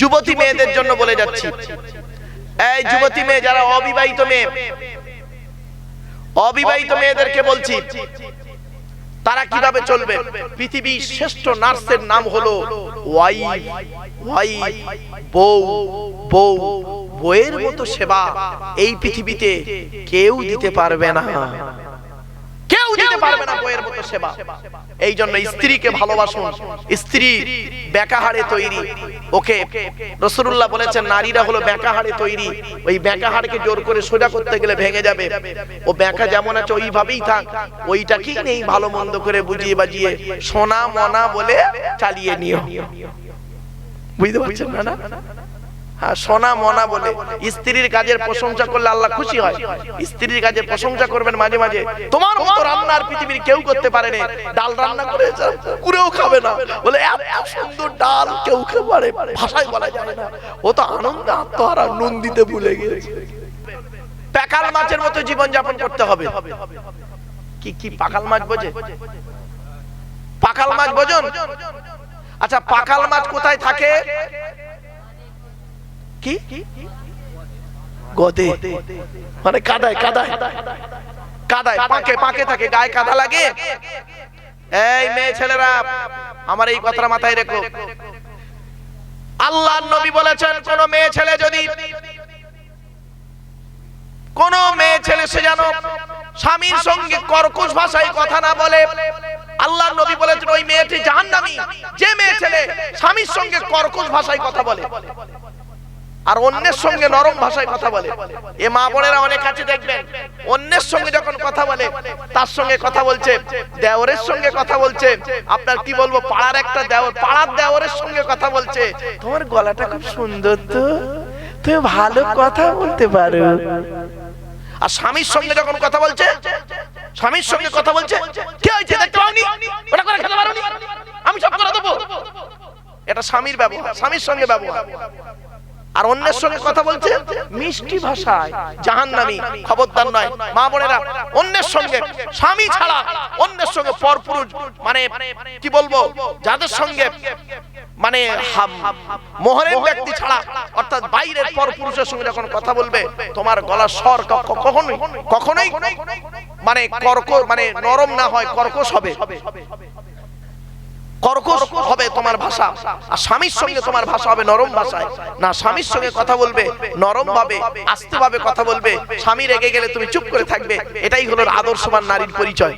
যুবতী মেয়েদের জন্য বলে যাচ্ছি। এই যুবতী মেয়ে যারা অবিবাহিত মেয়ে অবিবাহিত মেয়েদেরকে বলছি তারা কীভাবে চলবে? পৃথিবীর শ্রেষ্ঠ নার্সের নাম হলো ওয়াই ওয়াই বউ বউ বউয়ের মতো সেবা এই পৃথিবীতে কেউ দিতে পারবে না। দিতে পারবে না বইয়ের মতো সেবা। এই জন্য স্ত্রীকে ভালোবাসুন। স্ত্রী বেকাহারে তৈরি। ওকে রসুল্লাহ বলেছেন নারীরা হলো বেকাহারে তৈরি। ওই বেকাহারকে জোর করে সোজা করতে গেলে ভেঙে যাবে। ও বেকা যেমন আছে ওইভাবেই থাক। ওইটা ওইটাকেই নেই ভালো মন্দ করে বুঝিয়ে বাজিয়ে সোনা মনা বলে চালিয়ে নিও। বুঝতে পারছেন না না সোনা মনা বলে। স্ত্রীর কাজের প্রশংসা করলে আল্লাহ খুশি হয়। স্ত্রীর কাজের প্রশংসা করবেন মাঝে মাঝে। তোমার মতো রান্নার পৃথিবীর কেউ করতে পারেনি ডাল রান্না করে কুড়েও খাবে না। বলে, এত সুন্দর ডাল কেউ খেতে পারে ভাষায় বলা যায় না। ও তো আনন্দে আত্মহারা নুন দিতে ভুলে গিয়েছে। প্যাকাল মাছের মতো জীবন যাপন করতে হবে। কি কি পাকাল মাছ বোঝে? পাকাল মাছ বোঝন? আচ্ছা পাকাল মাছ কোথায় থাকে? কি? গদে। মানে কাদায় কাদায়। কাদায়, পাকে পাকে থাকে, গায়ে কাদা লাগে। এই মেয়ে ছেলেরা, আমার এই কথাটা মাথায় রেখো। আল্লাহ নবী বলেছেন, কোন মেয়ে ছেলে যদি, কোন মেয়ে ছেলে সে যেন স্বামীর সঙ্গে কর্কশ ভাষায় কথা না বলে, আল্লাহ নবী বলেছেন, ওই মেয়েটি জাহান্নামী। যে মেয়ে ছেলে স্বামীর সঙ্গে কর্কশ ভাষায় কথা বলে। আর অন্যের সঙ্গে নরম ভাষায় কথা বলে। এ মা বোনেরা অনেক আছে দেখবেন, অন্যের সঙ্গে যখন কথা বলে, তার সঙ্গে কথা বলছে, দেওরের সঙ্গে কথা বলছে, আপনার কি বলব, পাড়ার একটা দেওর, পাড়ার দেওরের সঙ্গে কথা বলছে, তোমার গলাটা খুব সুন্দর তো, তুমি ভালো কথা বলতে পারো। আর স্বামীর সঙ্গে যখন কথা বলছে, স্বামীর সঙ্গে কথা বলছে, কি হয়েছে? দেখতে পাওনি? ওটা করে খেতে পারোনি? আমি সব করে দেবো। এটা স্বামীর ব্যবহার, স্বামীর সঙ্গে ব্যবহার। আর অন্যের সঙ্গে কথা বলছে মিষ্টি ভাষায়। জাহান্নামী, খবরদার নয়। মা বোনেরা, অন্যের সঙ্গে স্বামী ছাড়া, অন্যের সঙ্গে পরপুরুষ মানে কি বলব, যাদের সঙ্গে মানে মোহরের ব্যক্তি ছাড়া, অর্থাৎ বাইরের পরপুরুষের সঙ্গে যখন কথা বলবে, তোমার গলার স্বর কখনোই কখনোই মানে কর্ক মানে নরম না হয়, কর্কশ হবে। কর্কশ হবে তোমার ভাষা। আর স্বামীর সঙ্গে তোমার ভাষা হবে নরম ভাষায়। না, স্বামীর সঙ্গে কথা বলবে, নরম ভাবে আস্তে ভাবে কথা বলবে, স্বামী রেগে গেলে তুমি চুপ করে থাকবে। এটাই হলো আদর্শবান নারীর পরিচয়।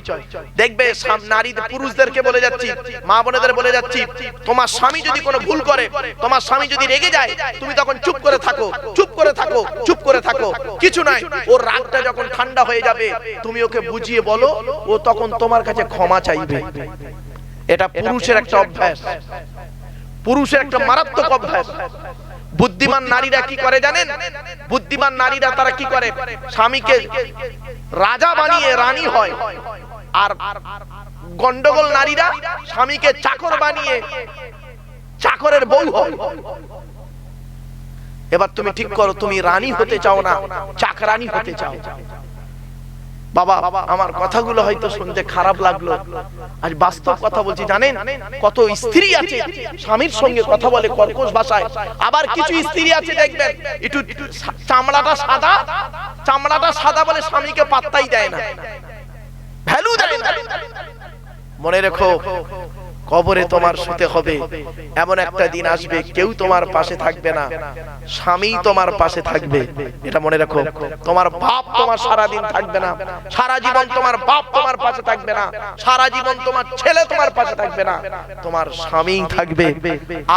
দেখবে নারী পুরুষদেরকে বলে যাচ্ছি, মা বোনেদের বলে যাচ্ছি, তোমার স্বামী যদি কোনো ভুল করে, তোমার স্বামী যদি রেগে যায়, তুমি তখন চুপ করে থাকো, চুপ করে থাকো, চুপ করে থাকো। কিছু নাই, ওর রাগটা যখন ঠান্ডা হয়ে যাবে, তুমি ওকে বুঝিয়ে বলো, ও তখন তোমার কাছে ক্ষমা চাইবে। এটা পুরুষের একটা অভ্যাস। পুরুষের একটা মারাত্মক অভ্যাস। বুদ্ধিমান নারীরা কি করে জানেন? বুদ্ধিমান নারীরা তারা কি করে? স্বামীকে রাজা বানিয়ে রানী হয়। আর গন্ডগোল নারীরা স্বামীকে চাকর বানিয়ে চাকরের বউ হয়। এবার তুমি ঠিক করো, তুমি রানী হতে চাও না, চাকরানী হতে চাও। বাবা, আমার কথাগুলো হয়তো শুনতে খারাপ লাগল। আজ বাস্তব কথা বলছি, জানেন? কত স্ত্রী আছে, স্বামীর সঙ্গে কথা বলে কর্কশ ভাষায়। আবার কিছু স্ত্রী আছে, দেখবেন, একটু চামড়াটা সাদা চামড়াটা সাদা বলে স্বামীকে পাত্তাই দেয় না। ভ্যালু দেয় না। মনে রেখো কবরে তোমার শুতে হবে। এমন একটা দিন আসবে কেউ তোমার পাশে থাকবে না। স্বামী তোমার পাশে থাকবে। এটা মনে রাখো তোমার বাপ তোমার সারা দিন থাকবে না। সারা জীবন তোমার বাপ তোমার পাশে থাকবে না। সারা জীবন তোমার ছেলে তোমার পাশে থাকবে না। তোমার স্বামী থাকবে।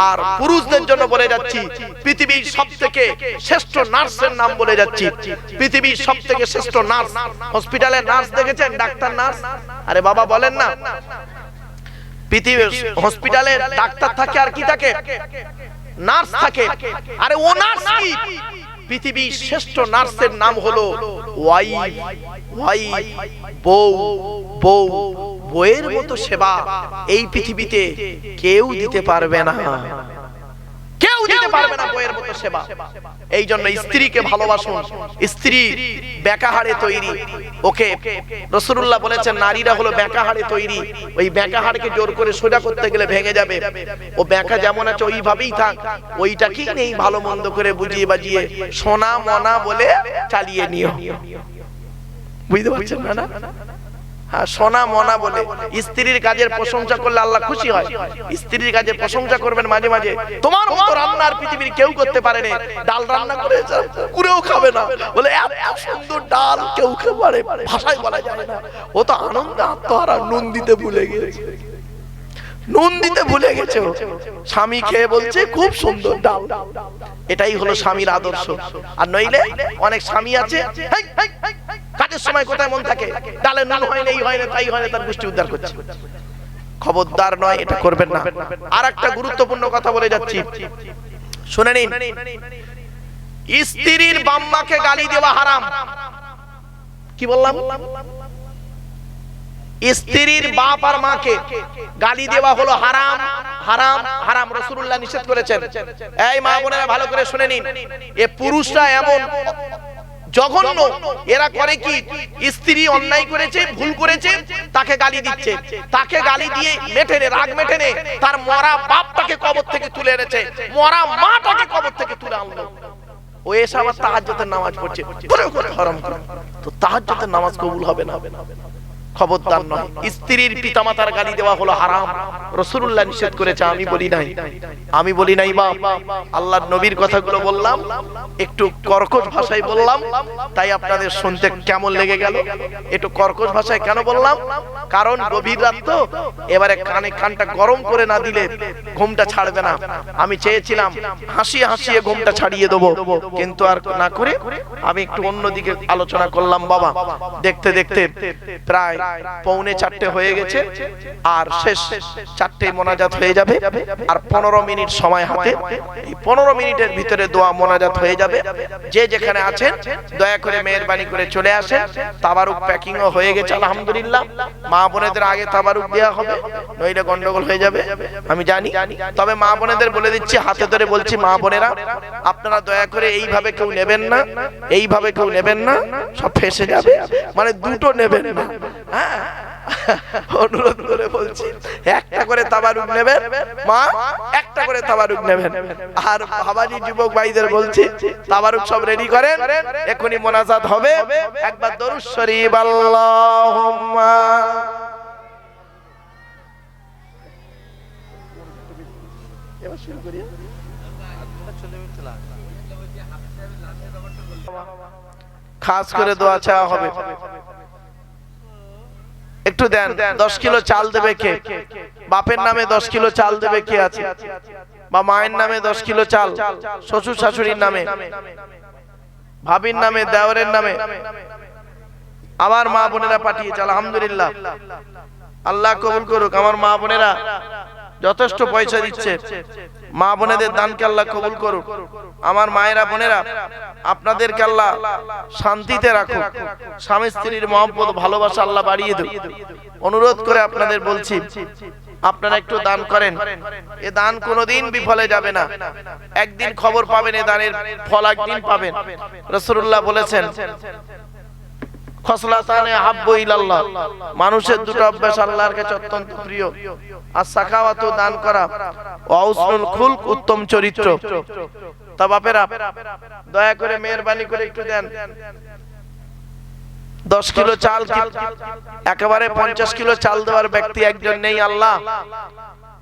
আর পুরুষদের জন্য বলে যাচ্ছি পৃথিবীর সব থেকে শ্রেষ্ঠ নার্সের নাম বলে যাচ্ছি। পৃথিবীর সব থেকে শ্রেষ্ঠ নার্স। হসপিটালে নার্স দেখেছেন ডাক্তার নার্স? আরে বাবা বলেন না। পৃথিবীর হসপিটালে ডাক্তার থাকে আর কি থাকে? নার্স থাকে। আরে ও নার্স কি? পৃথিবীর শ্রেষ্ঠ নার্সের নাম হলো ওয়াই ওয়াই, বউ বউ। বউয়ের মতো সেবা এই পৃথিবীতে কেউ দিতে পারবে না। দিতে পারবে না বইয়ের মতো সেবা। এই জন্য স্ত্রীকে ভালোবাসুন। স্ত্রী বেকাহারে তৈরি। ওকে রসুল্লাহ বলেছেন, নারীরা হলো বেকাহারে তৈরি। ওই বেকাহারকে জোর করে সোজা করতে গেলে ভেঙে যাবে। ও বেকা যেমন আছে, ওইভাবেই থাক। ওইটাকেই নেই ভালো মন্দ করে বুঝিয়ে বাজিয়ে সোনা মনা বলে চালিয়ে নিও। বুঝতে পারছেন না? সোনা মনা বলে। স্ত্রীর কাজের প্রশংসা করলে আল্লাহ খুশি হয়। স্ত্রীর কাজের প্রশংসা করবেন মাঝে মাঝে। তোমার মতো রান্না আর পৃথিবীর কেউ করতে পারেনি ডাল রান্না করে কুড়েও খাবে না। বলে, এত সুন্দর ডাল কেউ খেতে পারে ভাষায় বলা যায় না। ও তো আনন্দে, আত্মহারা, নুন দিতে ভুলে গিয়েছে নুন দিতে ভুলে গেছে। স্বামী খেয়ে বলছে, খুব সুন্দর ডাল। এটাই হলো স্বামীর আদর্শ। আর নইলে অনেক স্বামী আছে কাজের সময় কোথায় মন থাকে? ডালে নুন হয় না, এই হয় না, তাই হয় না, তার গোষ্ঠী উদ্ধার করছে। খবরদার নয়, এটা করবেন না। আর একটা গুরুত্বপূর্ণ কথা বলে যাচ্ছি। শুনে নিন। স্ত্রীর বাম্মাকে গালি দেওয়া হারাম। কি বললাম? স্ত্রীর বাপ আর মাকে গালি দেওয়া হলো হারাম। হারাম হারাম রসুল্লাহ নিষেধ করেছেন। এই মা বোনেরা, ভালো করে শুনে নিন। এ পুরুষরা এমন জঘন্য। এরা করে কি? স্ত্রী অন্যায় করেছে ভুল করেছে তাকে গালি দিচ্ছে। তাকে গালি দিয়ে মেটেনে রাগ মেটেনে তার মরা বাপটাকে কবর থেকে তুলে এনেছে। মরা মাটাকে কবর থেকে তুলে আনলো। ও এসে আমার তাহাজ্জুদের নামাজ পড়ছে। করে করে হারাম করে। তো তাহাজ্জুদের নামাজ কবুল হবে না। খবরদার নয়। স্ত্রীর পিতামাতার গালি দেওয়া হলো হারাম। রসুল্লাহ নিষেধ করেছে আমি বলি নাই। আমি বলি নাই মা। আল্লাহর নবীর কথাগুলো বললাম একটু কর্কশ ভাষায় বললাম তাই আপনাদের শুনতে কেমন লেগে গেল? একটু কর্কশ ভাষায় কেন বললাম? কারণ গভীর রাত তো এবারে কানে কানটা গরম করে না দিলে ঘুমটা ছাড়বে না। আমি চেয়েছিলাম হাসিয়ে হাসিয়ে ঘুমটা ছাড়িয়ে দেবো কিন্তু আর না করে আমি একটু অন্যদিকে আলোচনা করলাম বাবা। দেখতে দেখতে প্রায় পৌনে চারটে হয়ে গেছে, আর শেষ চারটে মোনাজাত হয়ে যাবে, আর পনেরো মিনিট সময় হাতে, এই পনেরো মিনিটের ভিতরে দোয়া মোনাজাত হয়ে যাবে। যে যেখানে আছেন, দয়া করে মেহরবানি করে চলে আসেন। তাবারুক প্যাকিং ও হয়ে গেছে, আলহামদুলিল্লাহ। মা বোনেদের আগে তাবারুক দেওয়া হবে, নইলে গন্ডগোল হয়ে যাবে, আমি জানি। তবে মা বোনেদের বলে দিচ্ছি, হাতে ধরে বলছি, মা বোনেরা, আপনারা দয়া করে এইভাবে কেউ নেবেন না, এইভাবে কেউ নেবেন না, সব ফেসে যাবে। মানে দুটো নেবেন না। হ্যাঁ? অনুরোধ করে বলছি, একটা করে তাবারুক নেবেন, মা, একটা করে তাবারুক নেবেন। আর বাবাজি যুবক ভাইদের বলছি, তাবারুক সব রেডি করেন, এখনই মোনাজাত হবে। একবার দরুদ শরীফ, আল্লাহুম্মা। করি খাস করে দোয়া চাওয়া হবে। একটু দেন, দশ কিলো চাল দেবে কে? বাপের নামে দশ কিলো চাল দেবে কে আছে? বা মায়ের নামে দশ কিলো চাল, শ্বশুর শাশুড়ির নামে, ভাবির নামে, দেওরের নামে। আমার মা বোনেরা পাঠিয়েছে, আলহামদুলিল্লাহ। আল্লাহ কবুল করুক, আমার মা বোনেরা যথেষ্ট পয়সা দিচ্ছে। মা বোনেদের দানকে আল্লাহ কবুল করুক। আমার মায়েরা, বোনেরা, আপনাদেরকে আল্লাহ শান্তিতে রাখুক। স্বামী স্ত্রীর মহব্বত, ভালোবাসা আল্লাহ বাড়িয়ে দেব অনুরোধ করে আপনাদের বলছি, আপনারা একটু দান করেন। এ দান কোনোদিন বিফলে যাবে না। একদিন খবর পাবেন, এ দানের ফল একদিন পাবেন। রসুল্লাহ বলেছেন মানুষের দুটো প্রিয়। আর দান করা। উত্তম দয়া করে মেহরবানি করে একটু দেন। দশ কিলো চাল একেবারে পঞ্চাশ কিলো চাল দেওয়ার ব্যক্তি একজন নেই আল্লাহ।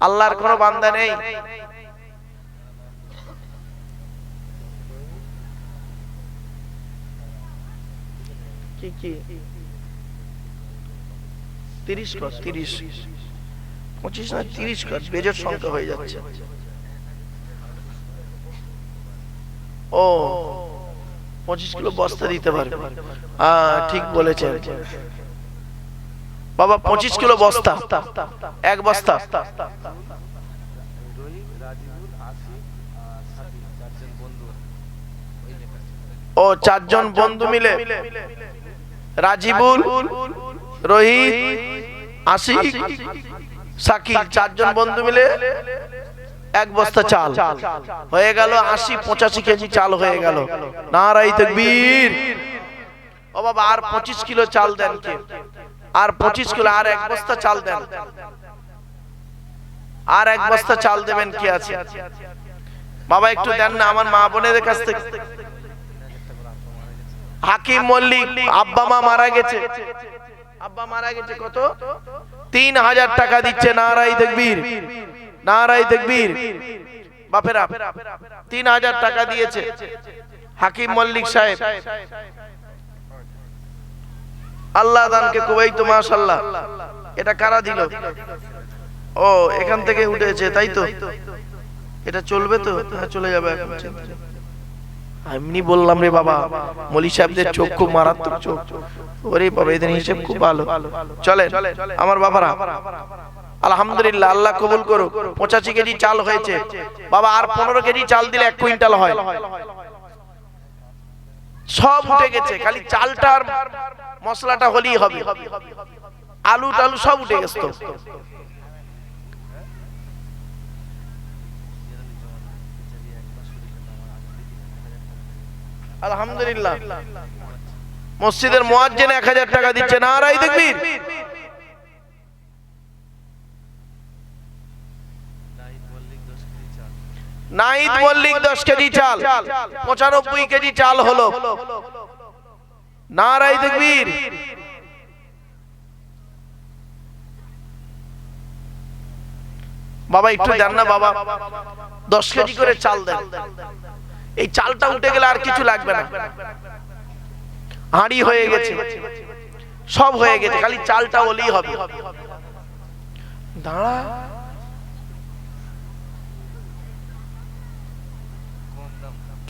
আল্লাহর কোনো বান্দা নেই কি কি পঁচিশ তিরিশ সংখ্যা হয়ে যাচ্ছে। ও, পঁচিশ কিলো বস্তা দিতে পারবে। ঠিক বলেছেন। বাবা, পঁচিশ কিলো বস্তা, এক বস্তা। ও, চারজন বন্ধু মিলে। রাজিবুল, রোহিত, আশিক, সাকিব, চারজন বন্ধু মিলে এক বস্তা চাল। হয়ে গেল আশি পঁচাশি কেজি চাল হয়ে গেল। নারাই তকবীর। ও বাবা, আর পঁচিশ কিলো চাল দেন আর পঁচিশ কিলো, আর এক বস্তা চাল দেন। আর এক বস্তা চাল দেবেন কি আছে? বাবা, একটু দেন না, আমার মা বোনের কাছ থেকে। হাকিম মল্লিক আব্বা মা মারা গেছে। আব্বা মারা গেছে কত? তিন হাজার টাকা দিচ্ছে নারাই দেখবীর নারাই দেখবীর বাপেরা তিন হাজার টাকা দিয়েছে। হাকিম মল্লিক সাহেব আল্লাহ দানকে কবাই তো মাশাল্লাহ এটা কারা দিল? ও এখান থেকে উঠেছে তাই তো? এটা চলবে তো? হ্যাঁ চলে যাবে এখন। এমনি বললাম রে বাবা, মলি সাহেবদের চোখ খুব মারাত্মক চোখ। ওরে বাবা, এদের হিসেব খুব ভালো। চলে আমার বাবারা। আলহামদুলিল্লাহ, আল্লাহ কবুল করো পঁচাশি কেজি চাল হয়েছে। বাবা, আর পনেরো কেজি চাল দিলে এক কুইন্টাল হয়। সব উঠে গেছে, খালি চালটা আর মশলাটা হলেই হবে। আলু টালু সব উঠে গেছে আলহামদুলিল্লাহ মসজিদের মোয়াজ্জেন এক হাজার টাকা দিচ্ছে না আর দেখবি নাইদ মল্লিক দশ কেজি চাল পঁচানব্বই কেজি চাল হলো নারাই দেখবীর বাবা একটু দেন না বাবা দশ কেজি করে চাল দেন এই চালটা উঠে গেলে আর কিছু লাগবে না। হাঁড়ি হয়ে গেছে। সব হয়ে গেছে, খালি চালটা ওলেই হবে। দাঁড়া।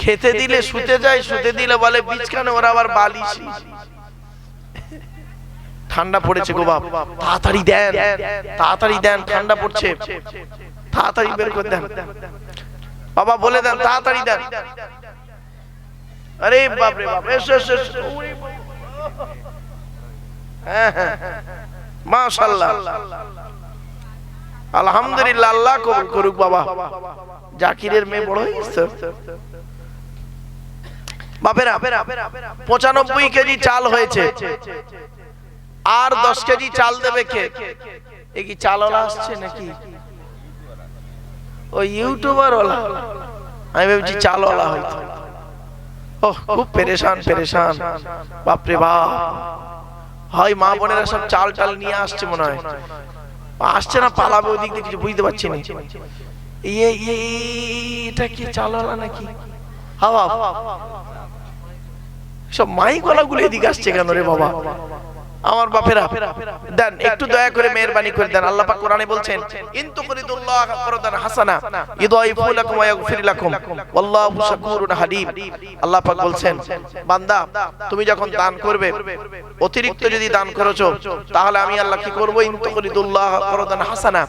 খেতে দিলে শুতে যায়, শুতে দিলে বলে বিছখানে ওরা আবার বালিশ। ঠান্ডা পড়েছে গো বাপ। তাড়াতাড়ি দেন তাড়াতাড়ি দেন, ঠান্ডা পড়ছে। তাড়াতাড়ি বের করে দেন। বাবা বলে দেন, তাড়াতাড়ি দেন। আরে বাপ রে বাপ, এসো এসো এসো। ওরে হ্যাঁ হ্যাঁ মাশাআল্লাহ। আলহামদুলিল্লাহ, আল্লাহ কবুল করুক বাবা। জাকিরের মেয়ে বড় হয়ে বাপেরা, পঁচানব্বই কেজি চাল হয়েছে। আর দশ কেজি চাল দেবে কে? এ কি চালওয়ালা আসছে নাকি? ও ইউটিউবার ওলা আমি ভেবেছি চালওয়ালা হয়তো ও খুব পেরেশান পেরেশান। বাপরে বাপ। হয় মা বোনেরা সব চাল টাল নিয়ে আসছে মনে হয়। আসছে না, পালাবে ওদিক দিয়ে, কিছু বুঝতে পারছি না। ইয়ে ইয়ে এটা কি চালওয়ালা নাকি? হাওয়া। সব মাই গলাগুলো এদিকে আসছে কেন রে বাবা? আমার বাপেরা দেন একটু দয়া করে মেহেরবানি করে দেন। আল্লাহ পাক কোরআনে বলছেন ইন তুকরিদুল্লাহ করদান হাসানা ইদাইফু লাকুম ওয়া ইয়াগফির লাকুম। ওয়াল্লাহু শাকুরুন হালিম। আল্লাহ পাক বলছেন বান্দা তুমি যখন দান করবে অতিরিক্ত যদি দান করেছ তাহলে আমি আল্লাহ কি করব ইন তুকরিদুল্লাহ করদান হাসানা।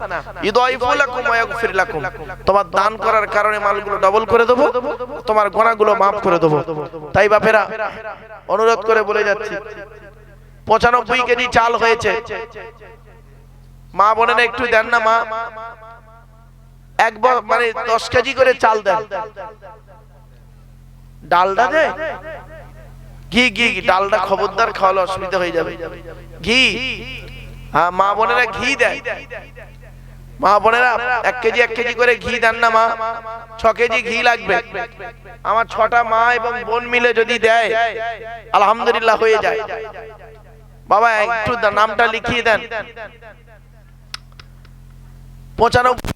ইদাইফু লাকুম ওয়া ইয়াগফির লাকুম। তোমার দান করার কারণে মালগুলো ডাবল করে দেব তোমার গুনাহগুলো maaf করে দেব। তাই বাপেরা অনুরোধ করে বলে যাচ্ছি পঁচানব্বই কেজি চাল হয়েছে। মা বোনেরা একটু দেন না, মা। এক মানে দশ কেজি করে চাল দেন। ডালটা দে। ঘি ঘি ডালটা খবরদার, খাওয়ালে অসুবিধা হয়ে যাবে। ঘি। হ্যাঁ মা বোনেরা ঘি দেয়। মা বোনেরা এক কেজি এক কেজি করে ঘি দেন না, মা। ছ কেজি ঘি লাগবে। আমার ছটা মা এবং বোন মিলে যদি দেয়, আলহামদুলিল্লাহ হয়ে যায়। বাবা একটু দা- নামটা লিখিয়ে দেন। পঁচানব্বই